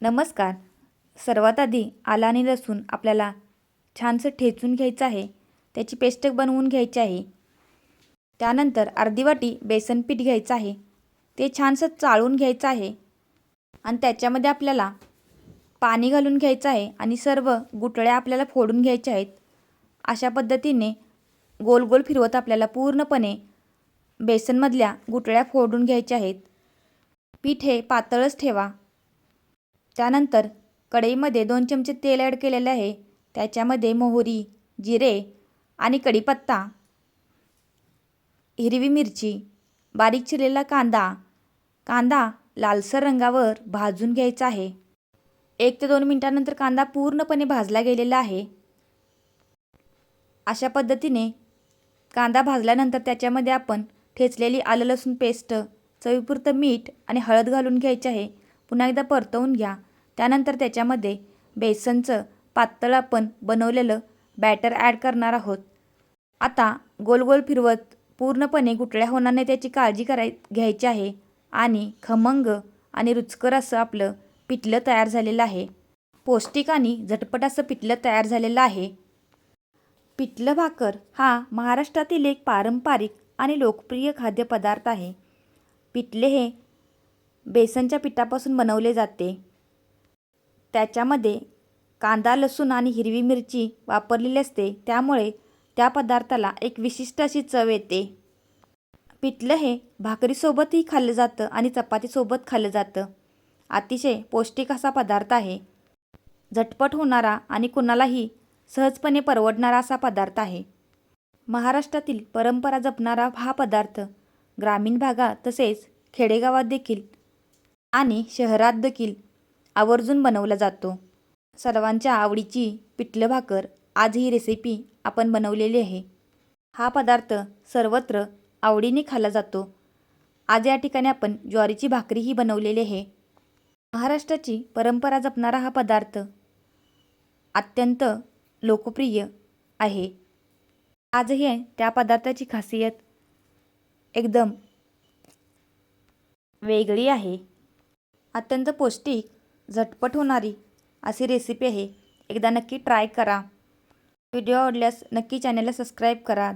नमस्कार. सर्वात आधी आला आणि लसूण आपल्याला छानसं ठेचून घ्यायचं आहे. त्याची पेस्ट बनवून घ्यायची आहे. त्यानंतर अर्धी वाटी बेसन पीठ घ्यायचं आहे. ते छानसं चाळून घ्यायचं आहे. आणि त्याच्यामध्ये आपल्याला पाणी घालून घ्यायचं आहे आणि सर्व गुटळ्या आपल्याला फोडून घ्यायच्या आहेत. अशा पद्धतीने गोल गोल फिरवत आपल्याला पूर्णपणे बेसनमधल्या गुटळ्या फोडून घ्यायच्या आहेत. पीठ हे पातळच ठेवा. त्यानंतर कढईमध्ये दोन चमचे तेल ॲड केलेले आहे. त्याच्यामध्ये मोहरी जिरे आणि कढीपत्ता हिरवी मिरची बारीक चिरलेला कांदा कांदा लालसर रंगावर भाजून घ्यायचा आहे. एक ते दोन मिनटानंतर कांदा पूर्णपणे भाजला गेलेला आहे. अशा पद्धतीने कांदा भाजल्यानंतर त्याच्यामध्ये आपण ठेचलेली आलं लसूण पेस्ट चवीपुरतं मीठ आणि हळद घालून घ्यायचे आहे. पुन्हा एकदा परतवून घ्या. त्यानंतर त्याच्यामध्ये बेसनचं पातळ आपण बनवलेलं बॅटर ॲड करणार आहोत. आता गोल गोल फिरवत पूर्णपणे गुटळ्या होणार नाही त्याची काळजी कराय घ्यायची आहे आणि खमंग आणि रुचकर असं आपलं पिठलं तयार झालेलं आहे. पौष्टिक आणि झटपट असं पिठलं तयार झालेलं आहे. पिठलं भाकर हा महाराष्ट्रातील एक पारंपरिक आणि लोकप्रिय खाद्यपदार्थ आहे. पिठले हे बेसनच्या पिठापासून बनवले जाते. त्याच्यामध्ये कांदा लसूण आणि हिरवी मिरची वापरलेली असते. त्यामुळे त्या पदार्थाला एक विशिष्ट अशी चव येते. पिठलं हे भाकरीसोबतही खाल्लं जातं आणि चपातीसोबत खाल्लं जातं. अतिशय पौष्टिक असा पदार्थ आहे. झटपट होणारा आणि कुणालाही सहजपणे परवडणारा असा पदार्थ आहे. महाराष्ट्रातील परंपरा जपणारा हा पदार्थ ग्रामीण भागात तसेच खेडेगावात देखील आणि शहरात देखील आवर्जून बनवला जातो. सर्वांच्या आवडीची पिठलं भाकर आज ही रेसिपी आपण बनवलेली आहे. हा पदार्थ सर्वत्र आवडीने खाल्ला जातो. आज या ठिकाणी आपण ज्वारीची भाकरीही बनवलेली आहे. महाराष्ट्राची परंपरा जपणारा हा पदार्थ अत्यंत लोकप्रिय आहे. आजही त्या पदार्थाची खासियत. एकदम वेगळी आहे. अत्यंत पौष्टिक झटपट होणारी अशी रेसिपी आहे. एकदा नक्की ट्राय करा. व्हिडिओ आवडल्यास नक्की चॅनलला सबस्क्राईब करा.